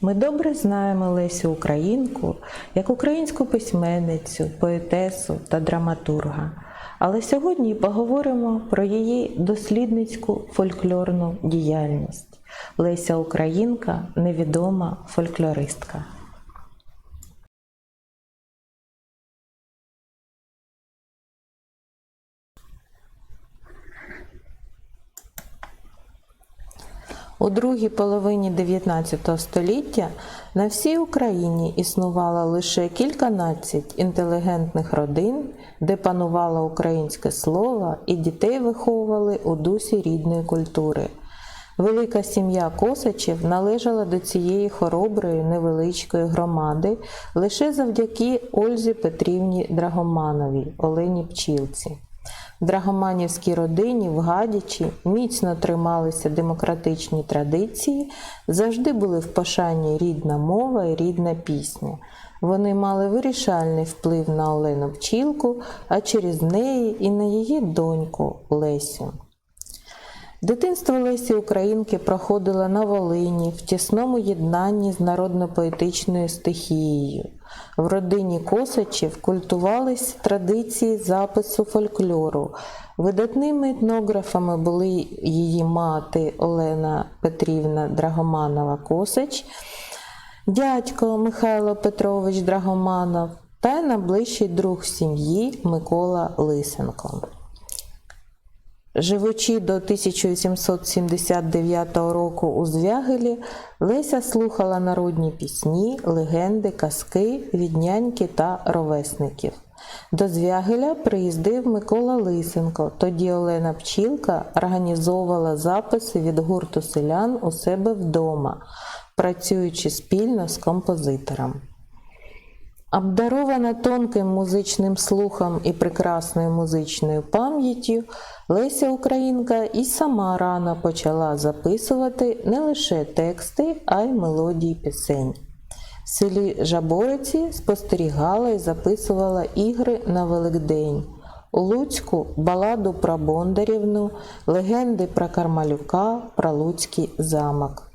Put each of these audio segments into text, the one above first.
Ми добре знаємо Лесю Українку як українську письменницю, поетесу та драматурга. Але сьогодні поговоримо про її дослідницьку фольклорну діяльність. Леся Українка невідома фольклористка. У другій половині 19 століття на всій Україні існувало лише кільканадцять інтелігентних родин, де панувало українське слово і дітей виховували у дусі рідної культури. Велика сім'я Косачів належала до цієї хороброї невеличкої громади лише завдяки Ользі Петрівні Драгомановій, Олені Пчілці. В Драгоманівській родині в Гадячі міцно трималися демократичні традиції, завжди були в пошанні рідна мова і рідна пісня. Вони мали вирішальний вплив на Олену Пчілку, а через неї і на її доньку Лесю. Дитинство Лесі Українки проходило на Волині в тісному єднанні з народно-поетичною стихією. В родині Косачів культувались традиції запису фольклору. Видатними етнографами були її мати Олена Петрівна Драгоманова Косач, дядько Михайло Петрович Драгоманов та найближчий друг сім'ї Микола Лисенко. Живучи до 1879 року у Звягелі, Леся слухала народні пісні, легенди, казки від няньки та ровесників. До Звягеля приїздив Микола Лисенко. Тоді Олена Пчілка організовувала записи від гурту селян у себе вдома, працюючи спільно з композитором. Обдарована тонким музичним слухом і прекрасною музичною пам'яттю, Леся Українка і сама рано почала записувати не лише тексти, а й мелодії пісень. В селі Жабориці спостерігала і записувала ігри на Великдень. У Луцьку баладу про Бондарівну, легенди про Кармалюка, про Луцький замок.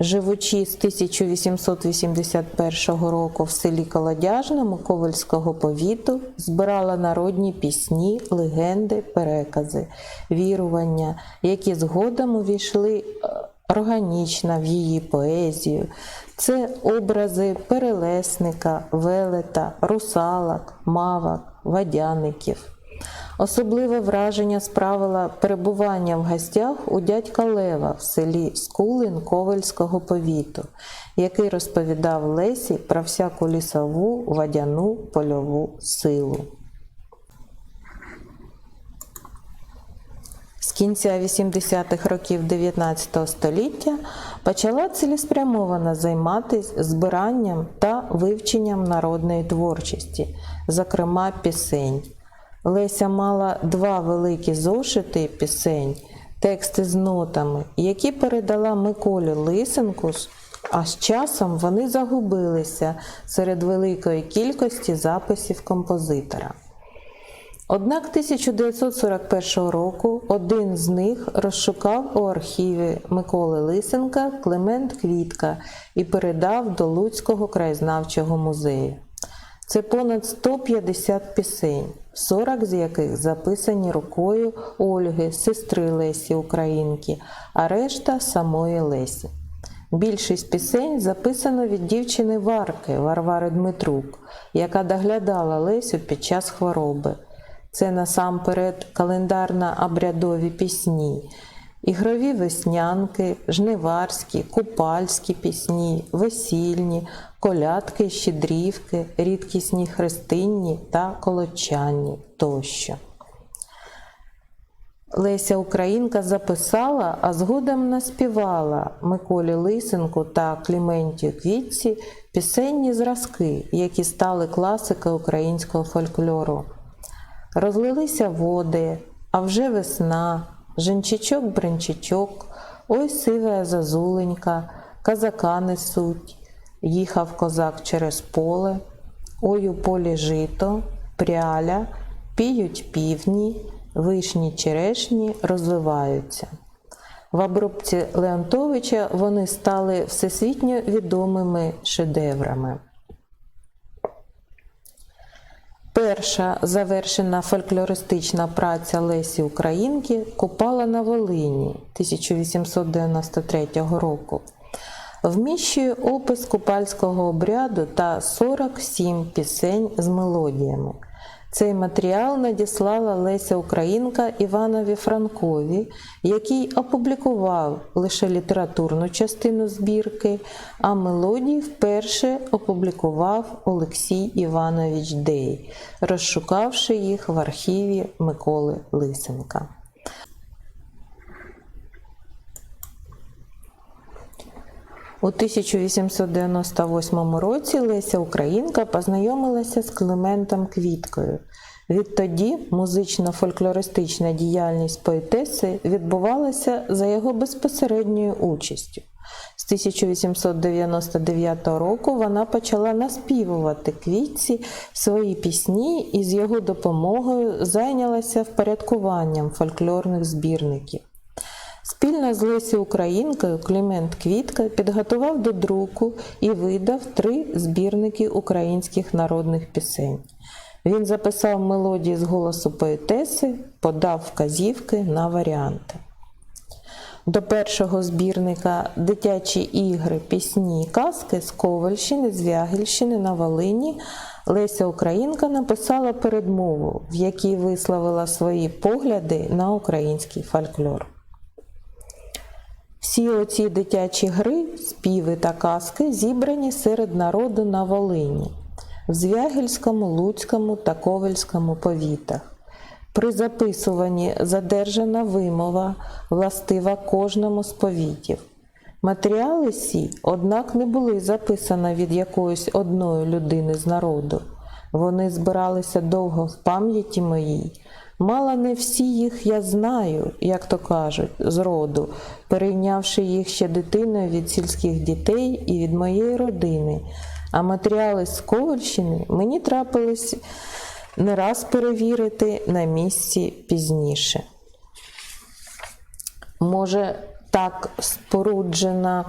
Живучи з 1881 року в селі Колодяжному Ковальського повіту, збирала народні пісні, легенди, перекази, вірування, які згодом увійшли органічно в її поезію. Це образи перелесника, велета, русалок, мавок, водяників. Особливе враження справила перебування в гостях у дядька Лева в селі Скулин Ковальського повіту, який розповідав Лесі про всяку лісову, водяну, польову силу. З кінця 80-х років 19 століття почала цілеспрямовано займатися збиранням та вивченням народної творчості, зокрема пісень. Леся мала два великі зошити пісень, тексти з нотами, які передала Миколі Лисенку, а з часом вони загубилися серед великої кількості записів композитора. Однак 1941 року один з них розшукав у архіві Миколи Лисенка Климент Квітка і передав до Луцького краєзнавчого музею. Це понад 150 пісень, 40 з яких записані рукою Ольги, сестри Лесі Українки, а решта самої Лесі. Більшість пісень записано від дівчини Варки Варвари Дмитрук, яка доглядала Лесю під час хвороби. Це насамперед календарно-обрядові пісні, ігрові веснянки, жниварські, купальські пісні, весільні, колядки, щедрівки, рідкісні хрестинні та колочанні тощо. Леся Українка записала, а згодом наспівала Миколі Лисенку та Кліментію Квітці пісенні зразки, які стали класикою українського фольклору. Розлилися води, а вже весна, женчичок-бренчичок, ой сивая зазуленька, казака несуть, їхав козак через поле, ой у полі жито, пряля, піють півні, вишні черешні розвиваються. В обробці Леонтовича вони стали всесвітньо відомими шедеврами. Перша завершена фольклористична праця Лесі Українки Купала на Волині 1893 року. Вміщує опис купальського обряду та 47 пісень з мелодіями. Цей матеріал надіслала Леся Українка Іванові Франкові, який опублікував лише літературну частину збірки, а мелодії вперше опублікував Олексій Іванович Дей, розшукавши їх в архіві Миколи Лисенка. У 1898 році Леся Українка познайомилася з Климентом Квіткою. Відтоді музично-фольклористична діяльність поетеси відбувалася за його безпосередньою участю. З 1899 року вона почала наспівувати квітці свої пісні і з його допомогою зайнялася впорядкуванням фольклорних збірників. Спільно з Лесі Українкою Клімент Квітка підготував до друку і видав три збірники українських народних пісень. Він записав мелодії з голосу поетеси, подав вказівки на варіанти. До першого збірника Дитячі ігри, пісні казки з Ковальщини, з Вягільщини на Волині Леся Українка написала передмову, в якій висловила свої погляди на український фольклор. Всі оці дитячі гри, співи та казки зібрані серед народу на Волині, в Звягельському, Луцькому та Ковельському повітах. При записуванні задержана вимова, властива кожному з повітів. Матеріали сі, однак, не були записані від якоїсь одної людини з народу. Вони збиралися довго в пам'яті моїй. Мала не всі їх я знаю, як то кажуть, з роду, перейнявши їх ще дитиною від сільських дітей і від моєї родини. А матеріали з Ковальщини мені трапилось не раз перевірити на місці пізніше. Може, так споруджена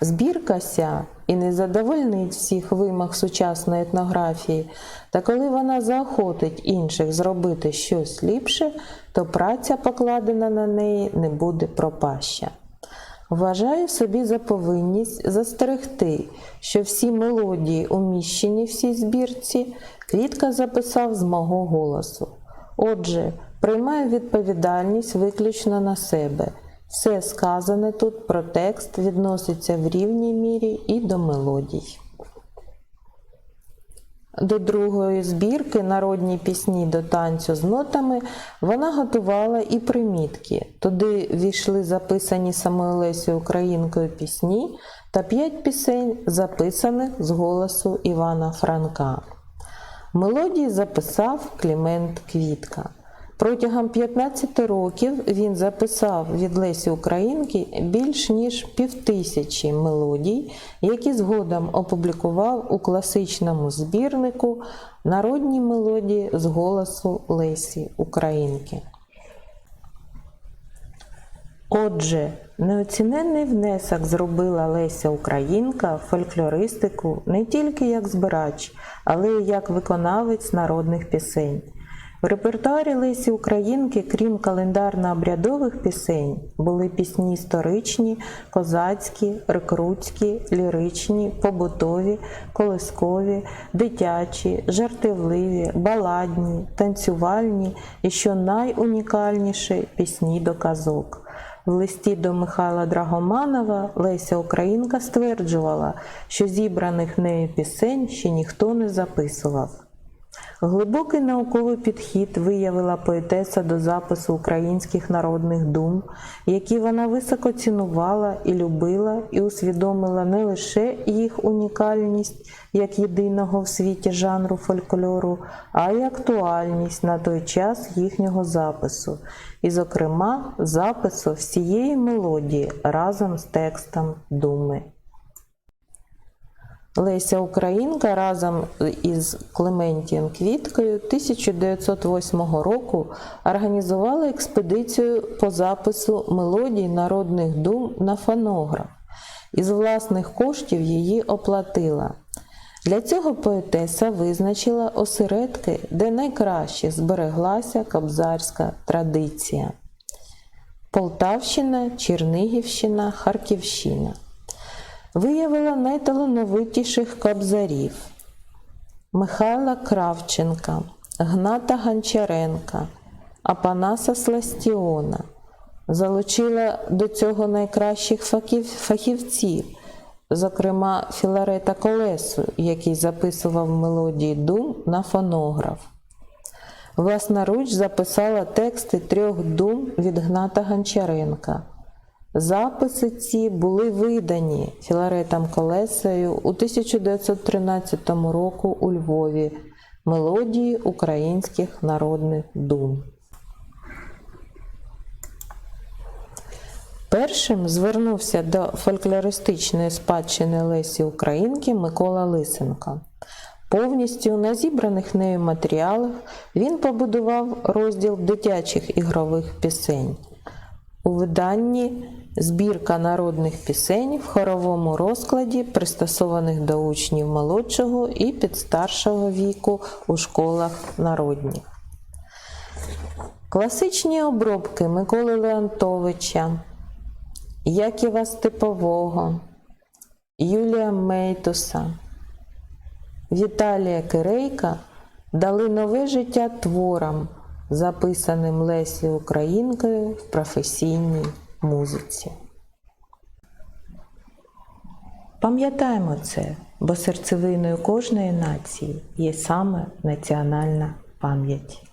збірка ся і не задовольнить всіх вимог сучасної етнографії, та коли вона заохотить інших зробити щось ліпше, то праця, покладена на неї, не буде пропаща. Вважаю собі за повинність застерегти, що всі мелодії, уміщені в цій збірці, Квітка записав з мого голосу. Отже, приймаю відповідальність виключно на себе. Все сказане тут про текст відноситься в рівній мірі і до мелодій. До другої збірки народні пісні до танцю з нотами вона готувала і примітки. Туди війшли записані самою Лесею Українкою пісні та п'ять пісень, записаних з голосу Івана Франка. Мелодії записав Клімент Квітка. Протягом 15 років він записав від Лесі Українки більш ніж півтисячі мелодій, які згодом опублікував у класичному збірнику Народні мелодії з голосу Лесі Українки. Отже, неоціненний внесок зробила Леся Українка фольклористику не тільки як збирач, але й як виконавець народних пісень. В репертуарі Лесі Українки, крім календарно-обрядових пісень, були пісні історичні, козацькі, рекрутські, ліричні, побутові, колискові, дитячі, жартівливі, баладні, танцювальні і, що найунікальніше, пісні до казок. В листі до Михайла Драгоманова Леся Українка стверджувала, що зібраних нею пісень ще ніхто не записував. Глибокий науковий підхід виявила поетеса до запису українських народних дум, які вона високо цінувала і любила, і усвідомила не лише їх унікальність як єдиного в світі жанру фольклору, а й актуальність на той час їхнього запису, і, зокрема, запису всієї мелодії разом з текстом думи. Леся Українка разом із Клементієм Квіткою 1908 року організувала експедицію по запису мелодій народних дум на фонограф. Із власних коштів її оплатила. Для цього поетеса визначила осередки, де найкраще збереглася кобзарська традиція. Полтавщина, Чернигівщина, Харківщина. Виявила найталановитіших кобзарів Михайла Кравченка, Гната Гончаренка, Апанаса Сластіона. Залучила до цього найкращих фахів- фахівців, зокрема Філарета Колесу, який записував мелодії дум на фонограф. Власноруч записала тексти трьох дум від Гната Гончаренка. Записи ці були видані Філаретом Колесою у 1913 року у Львові мелодії українських народних дум. Першим звернувся до фольклористичної спадщини Лесі Українки Микола Лисенко. Повністю на зібраних нею матеріалах він побудував розділ дитячих ігрових пісень. У виданні збірка народних пісень в хоровому розкладі, пристосованих до учнів молодшого і підстаршого віку у школах народніх. Класичні обробки Миколи Леонтовича, Яківа Степового, Юлія Мейтуса, Віталія Кирейка дали нове життя творам, записаним Лесі Українкою в професійній музиці. Пам'ятаємо це, бо серцевиною кожної нації є саме національна пам'ять.